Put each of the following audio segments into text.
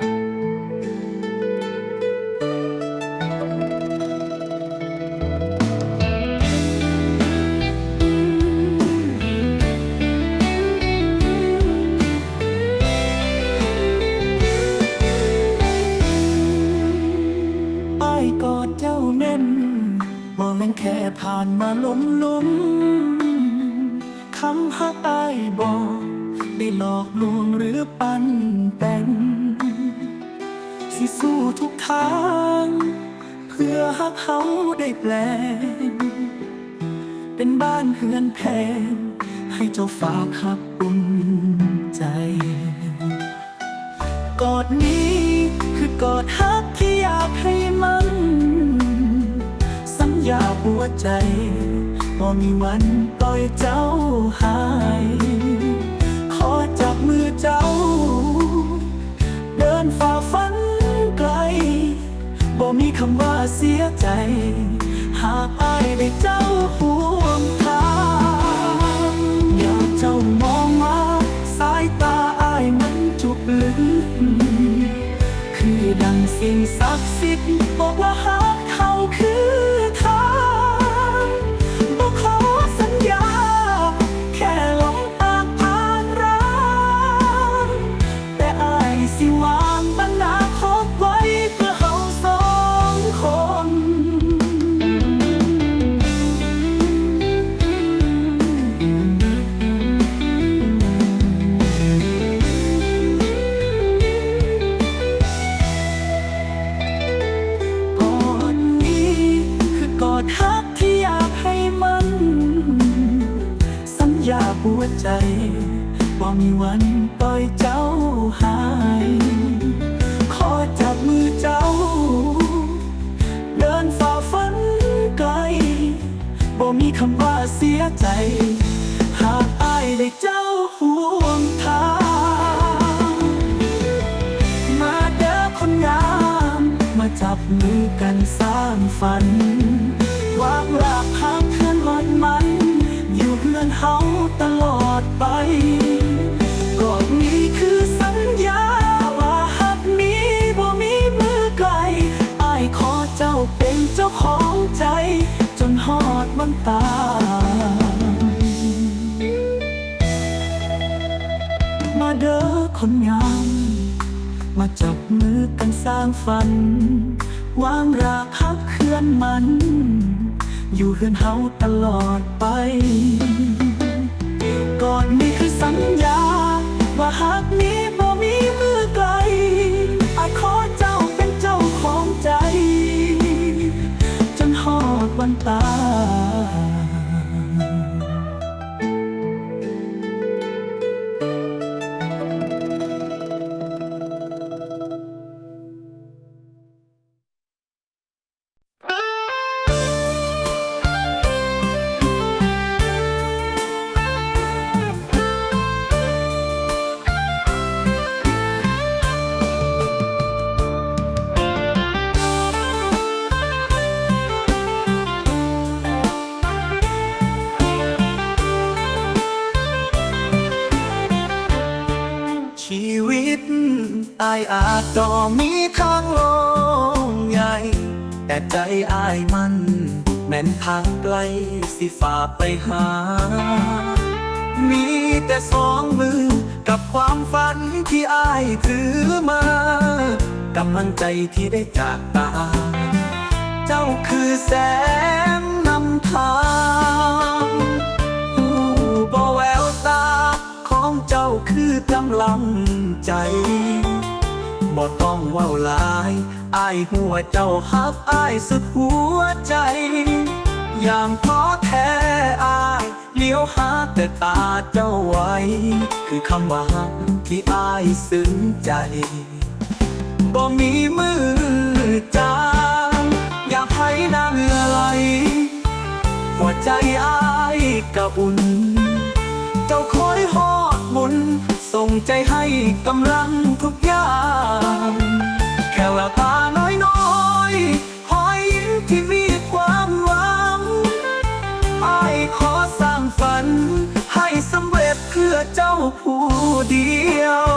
อ้ หัวใจบ่มีวันปล่อยเจ้าหาย ขอจับมือเจ้า เดินฝ่าฝันไกลบ่มีคำว่าเสียใจ หากอายได้เจ้าห่วงทางอยากเจ้ามองมาสายตาอายมันจุกลึกคือดังสิ่งศักดิ์สิทธิ์บอก หากอายได้เจ้าห่วงทาง มาเด้อคนงาม มาจับมือกันสร้างฝัน สร้างฝัน วางราพักเคลื่อนมัน อยู่เฮือนเฮาตลอดไปายอาจต่อมีทางลงใหญ่ แต่ใจอายมัน แม่นทางไกลสิฝ่าไปหา มีแต่สองมือกับความฝันที่อายถือมากำลังใจที่ได้จากตา เจ้าคือแสงนำทางผู้บ่แววตาของเจ้าคือกำลังใจ บ่ต้องเว้าลายอายหัวเจ้าฮับอายสุดหัวใจ อย่างท้อแท้อายเลี้ยวหาแต่ตาเจ้าไว้ คือคำว่าฮักที่อายซึ้งใจบ่มีมือจางอยากให้นางเรือไหลหัวใจอายกะอุ่น เจ้าคอยหอดมุน ส่งใจให้กำลังทุกอย่าง แค่ละตาน้อยน้อยๆหอยยิ้มที่มีความหวังอขอสร้างฝัน ให้สำเร็จเพื่อเจ้าผู้เดียว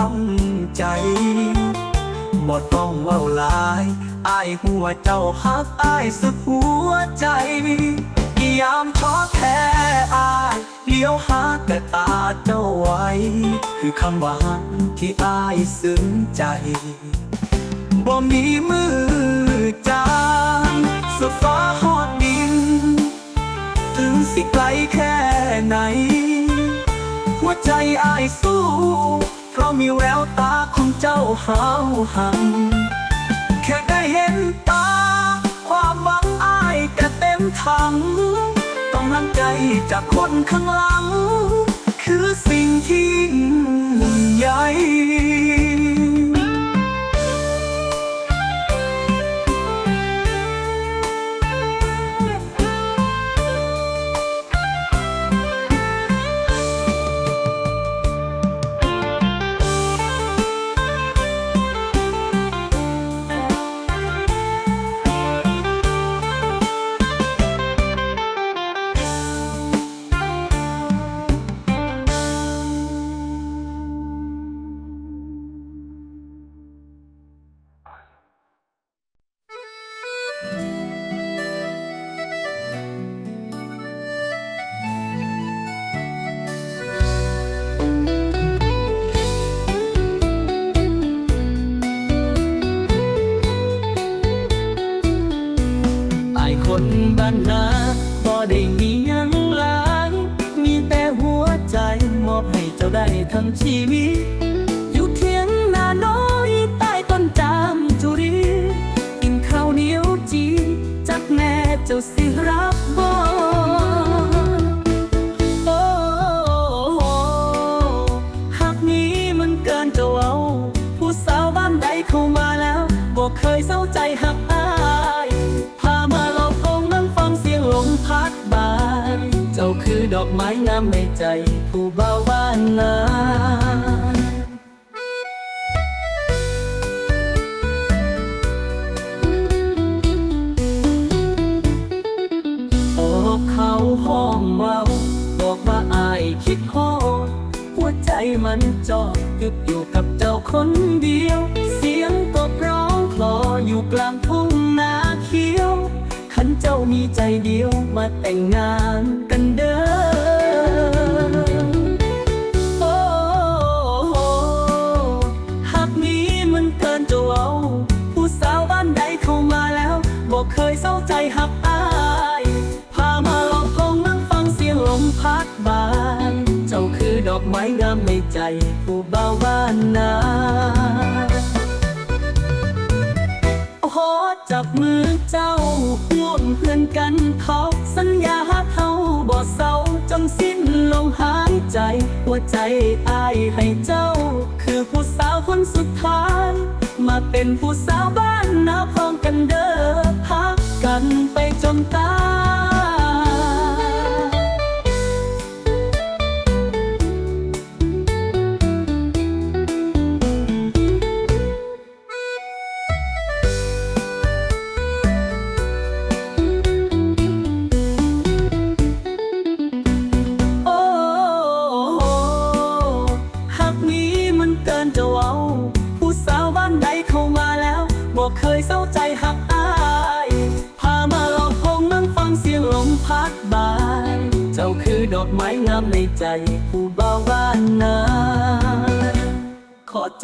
ำลังใจบ่ต้องเว้าลายอายหัวเจ้าฮักอายสุดหัวใจยามท้อแท้อายเลี้ยวหาแต่ตาเจ้าไว้ คือคำหวานที่อายซึ้งใจบ่มีมือจางสุดฟ้าหอดดิน ถึงสิไกลแค่ไหน หัวใจอายสู้ มีแววตาของเจ้าหาวหันแค่ได้เห็นตา ความหวังอายก็เต็มถัง ต้องลังใจจากคนข้างหลัง คือสิ่งที่ใหญ่ เข้ามาแล้วบอกเคยเศร้าใจหักอายพามาเราคงนั่งฟังเสียงลมพัดบาน เจ้าคือดอกไม้งามในใจ ผู้เบาบ้านนาอ้เขาห้องเมาบอกว่าอายคิดฮอดหัวใจมันจอดกึบอยู่กับเจ้าคน เดียวมาแต่งงานกันเด้อโอ้หากนี้มันเกินจะเอาผู้สาวบ้านใดเข้ามาแล้วบอกเคยเศร้าใจหักอายพามาลองพงนั่งฟังเสียงลมพัดบาน เจ้าคือดอกไม้งามในใจ ผู้เบาบ้านนาโอ้โหจับมือเจ้า พื่อนกันเขาสัญญาหักเขาบ่เศร้าจนสิ้นลมหายใจ หัวใจอายให้เจ้า คือผู้สาวคนสุดท้าย มาเป็นผู้สาวบ้านนาพร้อมกันเด้อพักกันไปจนตาย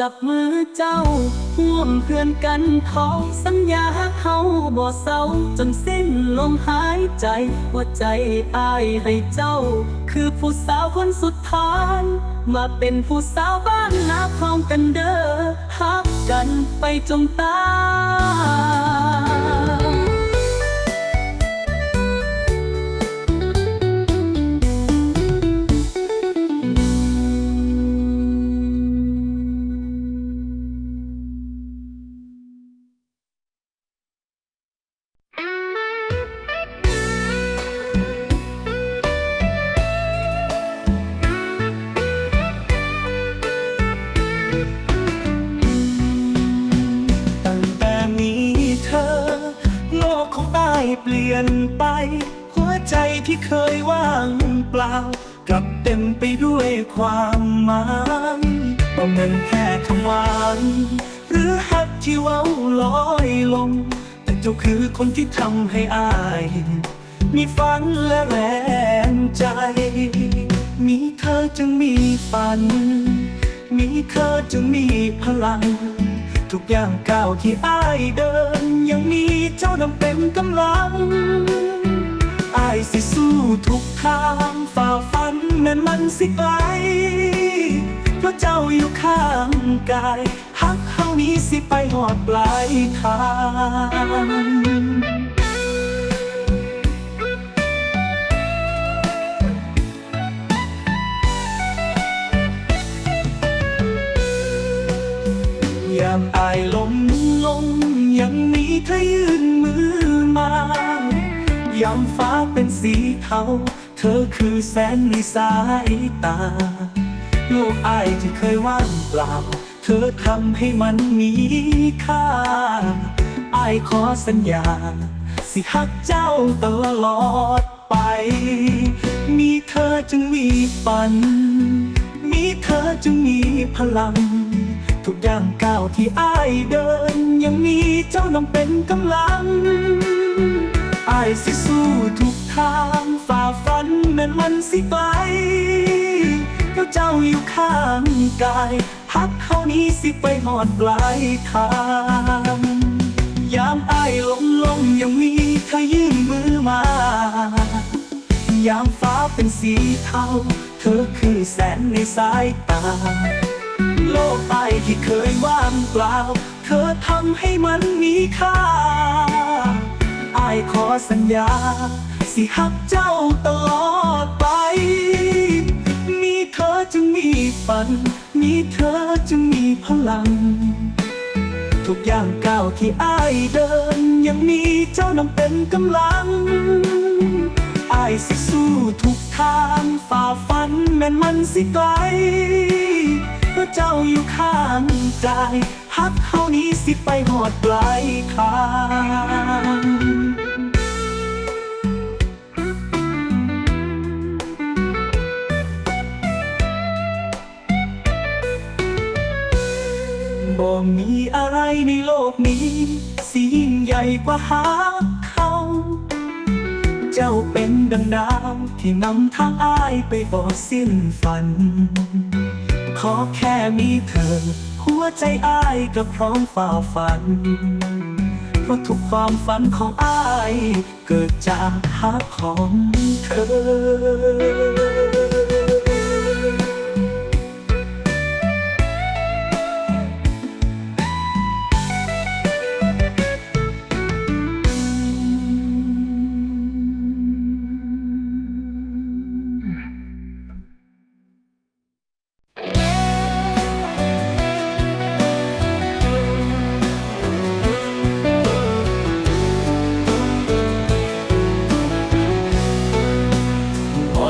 จับมือเจ้าห่วมเพื่อนกันเขาสัญญาหักเขาบ่เศร้าจนสิ้นลมหายใจว่าใจอายให้เจ้า คือผู้สาวคนสุดท้ายมาเป็นผู้สาวบ้านนาพร้อมกันเด้อฮักกันไปจงตาย เปลี่ยนไป หัวใจที่เคยว่างเปล่า กลับเต็มไปด้วยความหมายบ่เงินแค่คำหวานหรือฮักที่เว้าลอยลงแต่เจ้าคือคนที่ทำให้อาย มีฝันและแรงใจ มีเธอจึงมีฝัน มีเธอจึงมีพลัง ทุกอย่างก้าวที่อ้ายเดิน ยังมีเจ้านำเป็นกำลังอายสิสู้ทุกทางฝ่าฟันแม้นมันสิไกลเพราะเจ้าอยู่ข้างกายหักเฮานี้สิไปหอดปลายทาง ลมลงยังมีเธอยื่นมือมายามฟ้าเป็นสีเทาเธอคือแสงในสายตา โลกอายที่เคยว่างเปล่า เธอทำให้มันมีค่าอายขอสัญญา สิหักเจ้าตลอดไป มีเธอจึงมีฝัน มีเธอจึงมีพลัง ทุกอย่างก้าวที่อ้ายเดิน ยังมีเจ้านำเป็นกำลังอ้ายสิสู้ทุกทางฝ่าฟันแม้นมันสิไกลก็เจ้าอยู่ข้างกายฮักเขานี้สิไปหอดปลายทางยามอ้ายล้มลงยังมีเธอยื่นมือมายามฟ้าเป็นสีเทาเธอคือแสงในสายตา โลกไปที่เคยว่างเปล่า เธอทำให้มันมีค่าอายขอสัญญา สิหักเจ้าตลอดไป มีเธอจึงมีฝัน มีเธอจึงมีพลัง ทุกอย่างก้าวที่อ้ายเดิน ยังมีเจ้านำเป็นกำลังอายสิสู้ทุกทางฝ่าฟันแม้นมันสิไกล เจ้าอยู่ข้างใจฮักเฮานี้สิไปหอดปลายทางบ่มีอะไรในโลกนี้ สิยิ่งใหญ่กว่าหาเขา เจ้าเป็นดังดาวที่นำทางอ้ายไปบ่สิ้นฝัน ขอแค่มีเธอ หัวใจอ้ายก็พร้อมฝ่าฟัน เพราะทุกความฝันของอ้าย เกิดจากฮักของเธอ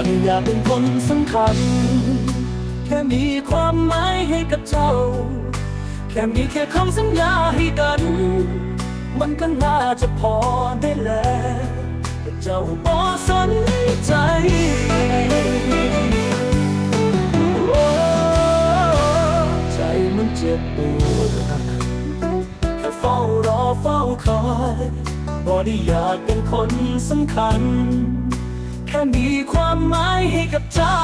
ก่อยากเป็นคนสำคัญ แค่มีความหมายให้กับเจ้า แค่มีแค่คำสัญญาให้กัน มันก็น่าจะพอได้แล้วแต่เจ้าบ่สนใจโอ้ใจมันเจ็บปวดแค่เฝ้ารอเฝ้าคอยบ่ได้อยากเป็นคนสำคัญ แค่มีความหมายให้กับเจ้า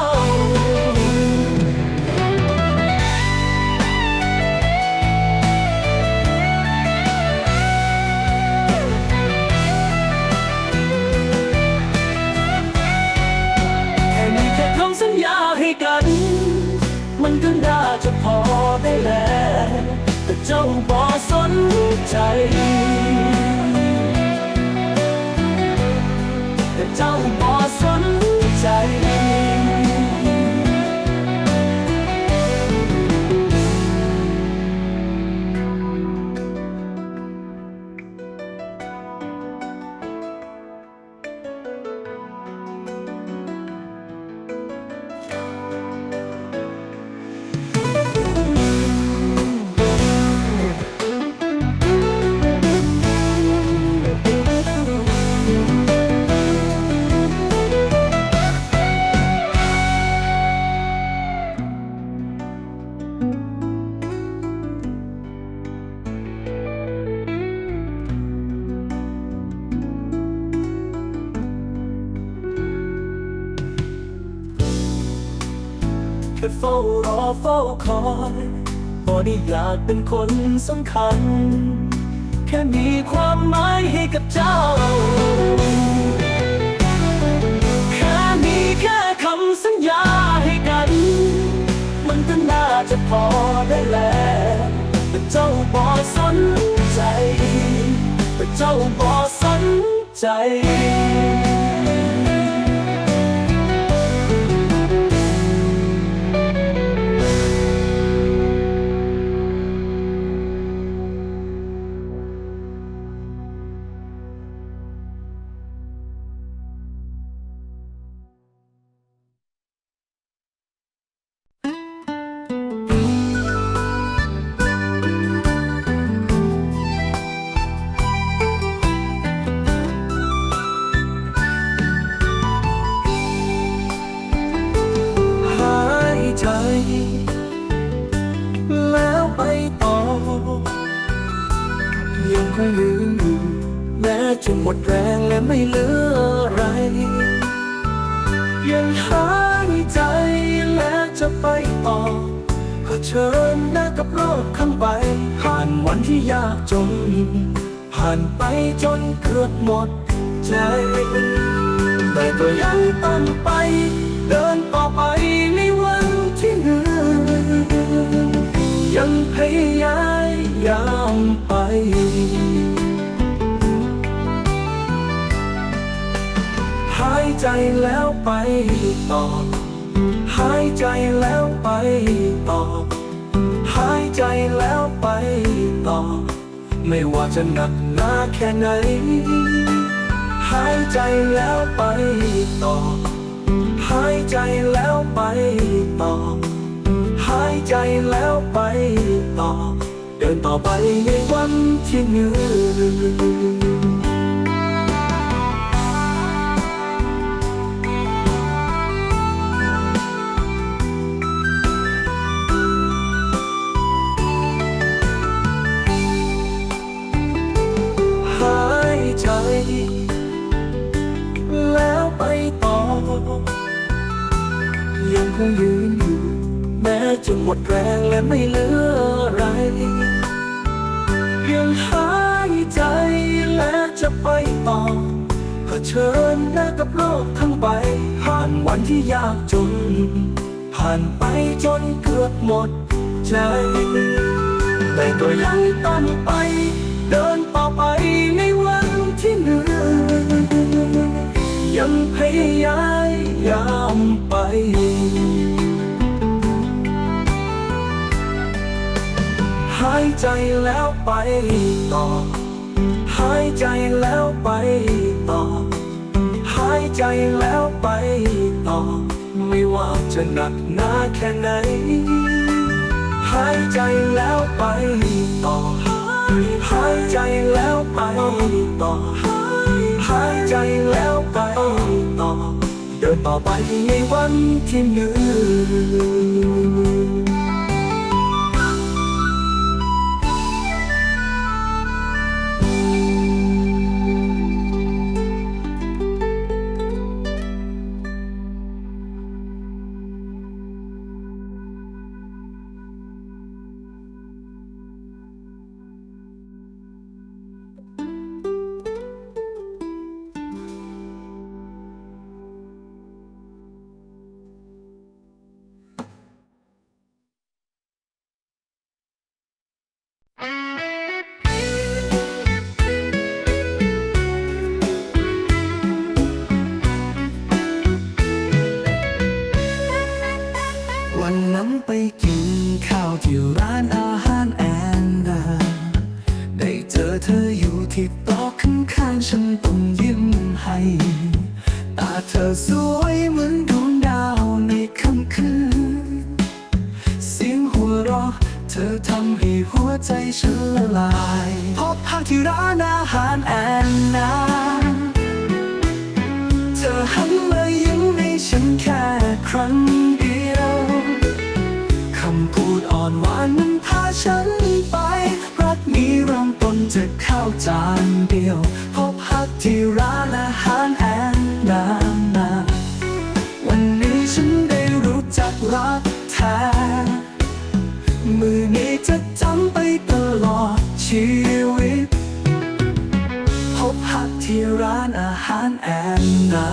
แค่มีแค่คำสัญญาให้กัน มันก็น่าจะพอได้แล้ว แต่เจ้าบ่สนใจ แต่เจ้า เฝ้าคอยบ่ได้อยากเป็นคนสำคัญ แค่มีความหมายให้กับเจ้า แค่มีแค่คำสัญญาให้กัน มันก็น่าจะพอได้แล้วแต่เจ้าบ่สนใจแต่เจ้าบ่สนใจ คงยืนอยู่แม้จะหมดแรงและไม่เหลืออะไร ยังหายใจและจะไปต่อเผชิญหน้ากับโลกข้างไป ผ่านวันที่ยากจน ผ่านไปจนเกือบหมดใจแต่ก็ยังตั้งไป เดินต่อไปในวันที่เหนื่อยยังพยายาม ไป หายใจแล้วไปต่อ หายใจแล้วไปต่อ หายใจแล้วไปต่อ ไม่ว่าจะหนักหนาแค่ไหน หายใจแล้วไปต่อ หายใจแล้วไปต่อ หายใจแล้วไปต่อ ดินต่อไปในวันที่เหนื่อยหายใจแล้วไปต่อยังคงยืนอยู่ แม้จะหมดแรงและไม่เหลืออะไรยังหายใจและจะไปต่อเผชิญหน้ากับโลกทั้งใบ ผ่านวันที่ยากจน ผ่านไปจนเกือบหมดใจแต่ก็ยังต้องไป เดินต่อไปในวันที่เหนื่อยยังพยายามไปายใจแล้วไปต่อ หายใจแล้วไปต่อ หายใจแล้วไปต่อ ไม่ว่าจะหนักหนาแค่ไหน หายใจแล้วไปต่อ หายใจแล้วไปต่อ หายใจแล้วไปต่อ เดินต่อไปในวันที่เหนื่อย หันมายิ้มให้ฉันแค่ครั้งเดียว คำพูดอ่อนหวานนั้นพาฉันไป รักนี้เริ่มต้นจากข้าวจานเดียว พบฮักที่ร้านอาหารแอนนานาวันนี้ฉันได้รู้จักรักแท้มือนี้จะจำไปตลอดชีวิตานอาหารแอนนา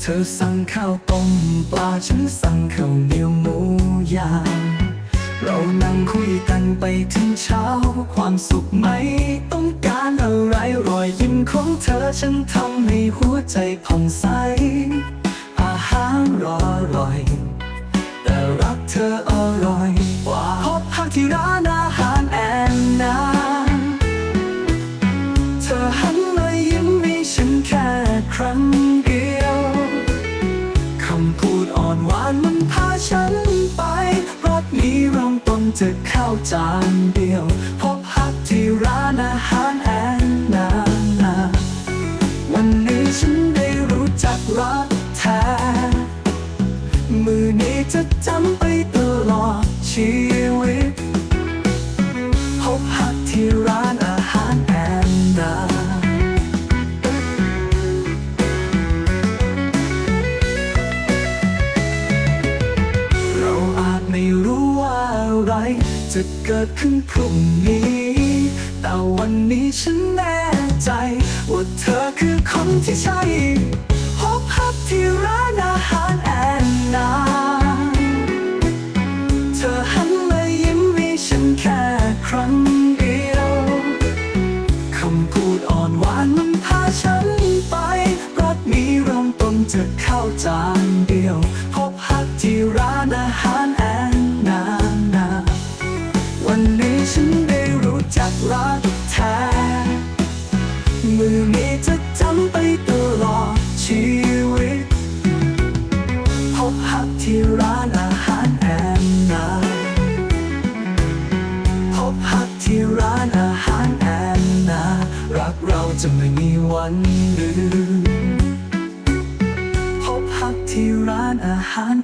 เธอสั่งข้าวต้มปลาฉันสั่งข้าวเหนียวหมูย่างเรานั่งคุยกันไปถึงเช้า ความสุขไหม ต้องการอะไรรอยยิ้มของเธอฉันทำให้หัวใจผ่องใส อาหารอร่อยาจานเดียว พบฮักที่ร้านอาหารแอนนาวันนี้ฉันได้รู้จักรักแท้ มือนี้จะจำไปตลอดชีวิต จะเกิดขึ้นพรุ่งนี้ แต่วันนี้ฉันแน่ใจ ว่าเธอคือคนที่ใช่พบฮักที่ร้านอาหารแอนนา เธอหันมายิ้มให้ฉันแค่ครั้งเดียวคำพูดอ่อนหวานมันพาฉันไป รักนี้เริ่มต้นจะเข้าจ ฉันได้รู้จักรักแท้มือนี้จะจำไปตลอดชีวิต พบฮักที่ร้านอาหารแอนนาพบฮักที่ร้านอาหารแอนนา รักเราจะไม่มีวันลืมพบฮักที่ร้านอาหาร